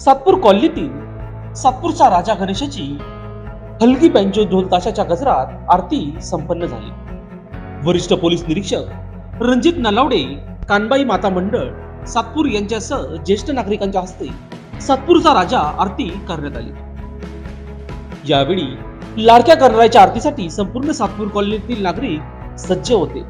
सातपूर कॉलनीतील सातपूरचा राजा गणेशाची हलगी बँजो ढोल ताशाच्या गजरात आरती संपन्न झाली. वरिष्ठ पोलीस निरीक्षक रणजित नलावडे कानबाई माता मंडळ सातपूर यांच्यासह ज्येष्ठ नागरिकांच्या हस्ते सातपूरचा राजा आरती करण्यात आली. यावेळी लाडक्या करणाऱ्याच्या आरतीसाठी संपूर्ण सातपूर कॉलनीतील नागरिक सज्ज होते.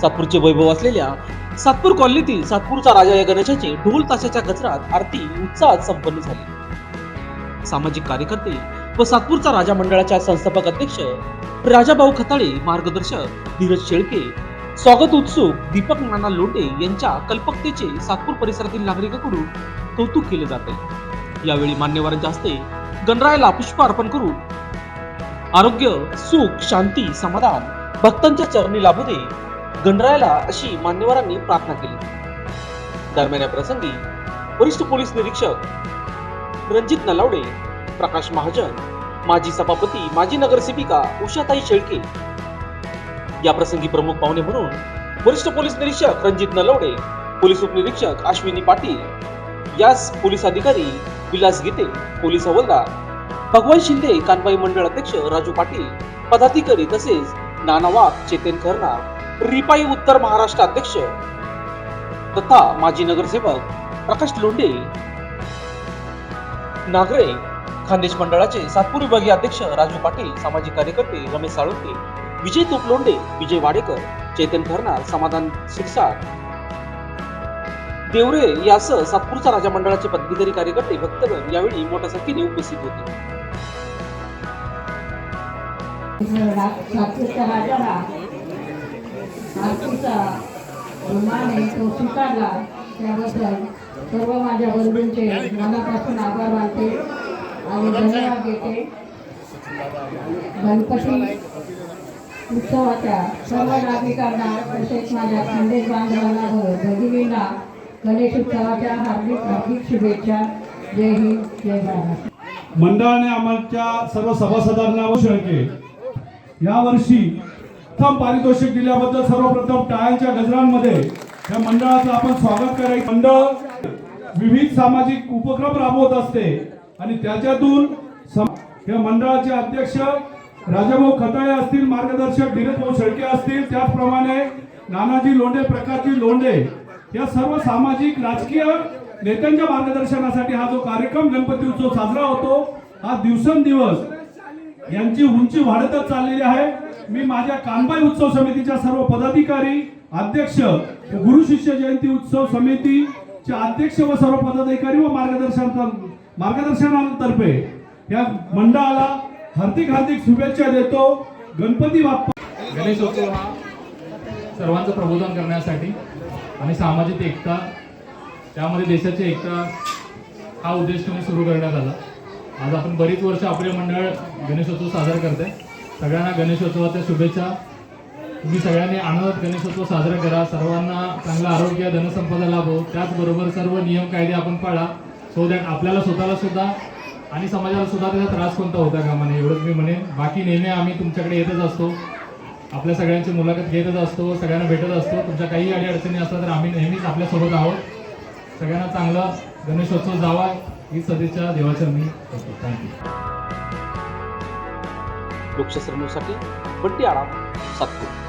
सातपूरचे वैभव असलेल्या सातपूर कॉलनीतील सातपूरचा राजा या गणेशाचे ढोल ताशाच्या गजरात आरती उत्साहात संपन्न झाली. सामाजिक कार्यकर्ते व सातपूरचा राजा मंडळाच्या संस्थापक अध्यक्ष राजाभाऊ खताळे मार्गदर्शक धीरज शेळके स्वागत उत्सुक दीपक नाना लोटे यांच्या कल्पकतेचे सातपूर परिसरातील नागरिकांकडून कौतुक केले जाते. यावेळी मान्यवरांच्या हस्ते गणरायाला पुष्प अर्पण करून आरोग्य सुख शांती समाधान भक्तांच्या चरणी लाभू दे गणरायाला अशी मान्यवरांनी प्रार्थना केली. दरम्यान या प्रसंगी वरिष्ठ पोलीस निरीक्षक रणजित नलावडे प्रकाश महाजन माजी सभापती माजी नगरसेविका उषाताई शेळके या प्रसंगी प्रमुख पाहुणे म्हणून वरिष्ठ पोलीस निरीक्षक रणजित नलवडे पोलीस उपनिरीक्षक अश्विनी पाटील यास पोलीस अधिकारी विलास गीते पोलीस हवलदार भगवान शिंदे कानबाई मंडळ अध्यक्ष राजू पाटील पदाधिकारी तसेच नाना वाघ चेतन खरनार रिपाई उत्तर महाराष्ट्र अध्यक्ष तथा माजी नगरसेवक प्रकाश लोंढे नागरे खानदेश मंडळाचे सातपूर विभागीय अध्यक्ष राजू पाटील सामाजिक कार्यकर्ते रमेश साळुंके विजय तोपलोंडे विजय वाडेकर चेतन खरनार समाधान शिरसाट देवरे यासह सातपूरचा राजा मंडळाचे पदवीधरी कार्यकर्ते भक्तगण यावेळी मोठ्या संख्येने उपस्थित होते. आरतीचा मान आहे तो स्वीकारला. त्याबद्दल सर्व माझ्या बंधूंचे मनापासून आभार मानते आणि धन्यवाद देते. गणपती उत्सवाच्या सर्व नागरिकांना तसेच माझ्या खानदेश बांधवांना व भगिनींना गणेश उत्सवाच्या हार्दिक हार्दिक शुभेच्छा. जय हिंद जय महाराष्ट्र मंडळाने आमच्या सर्व सभासदांना व या यावर्षी प्रथम पारितोषिक दिल्याबद्दल सर्वप्रथम टाळ्यांच्या गजरांमध्ये या मंडळाचं आपण स्वागत करायचं मंडळ विविध सामाजिक उपक्रम राबवत असते आणि त्याच्यातून सम- या मंडळाचे अध्यक्ष राजाभाऊ खताळे असतील मार्गदर्शक धीरजभाऊ शेळके असतील त्याचप्रमाणे नानाजी लोंढे प्रकाशजी लोंढे या सर्व सामाजिक राजकीय नेत्यांच्या मार्गदर्शनासाठी हा जो कार्यक्रम गणपती उत्सव साजरा होतो हा दिवसेंदिवस यांची उंची वाढतच चाललेली आहे. मी माझ्या कानबाई उत्सव समितीच्या सर्व पदाधिकारी अध्यक्ष गुरु शिष्य जयंती उत्सव समितीचे अध्यक्ष व सर्व पदाधिकारी व मार्गदर्शन मार्गदर्शनातर्फे या मंडळाला हार्दिक हार्दिक शुभेच्छा देतो. गणपती बाप्पा गणेशोत्सव हा सर्वांचं प्रबोधन करण्यासाठी आणि सामाजिक एकता त्यामध्ये देशाची एकता हा उद्देश तुम्ही सुरू करण्यात आला. आज आपण बरीच वर्ष आपले मंडळ गणेशोत्सव साजरा करते सगळ्यांना गणेशोत्सवाच्या शुभेच्छा. तुम्ही सगळ्यांनी आनंदात गणेशोत्सव साजरा करा. सर्वांना चांगलं आरोग्य धनसंपदा लाभो हो. त्याचबरोबर सर्व नियम कायदे आपण पाळा. सो दॅट आपल्याला स्वतःला सुद्धा आणि समाजाला सुद्धा त्याचा त्रास कोणता होता कामा नये एवढंच मी म्हणेन. बाकी नेहमी आम्ही तुमच्याकडे येतच असतो. आपल्या सगळ्यांची मुलाखत घेतच असतो. सगळ्यांना भेटत असतो. तुमच्या काही अडी अडचणी असतात तर आम्ही नेहमीच आपल्यासोबत आहोत. सगळ्यांना चांगलं गणेशोत्सव जावा ही सदेच्या देवाच्या मी करतो. थँक्यू लोकशास्त्र न्यूजसाठी बंटी आळा सातपूर.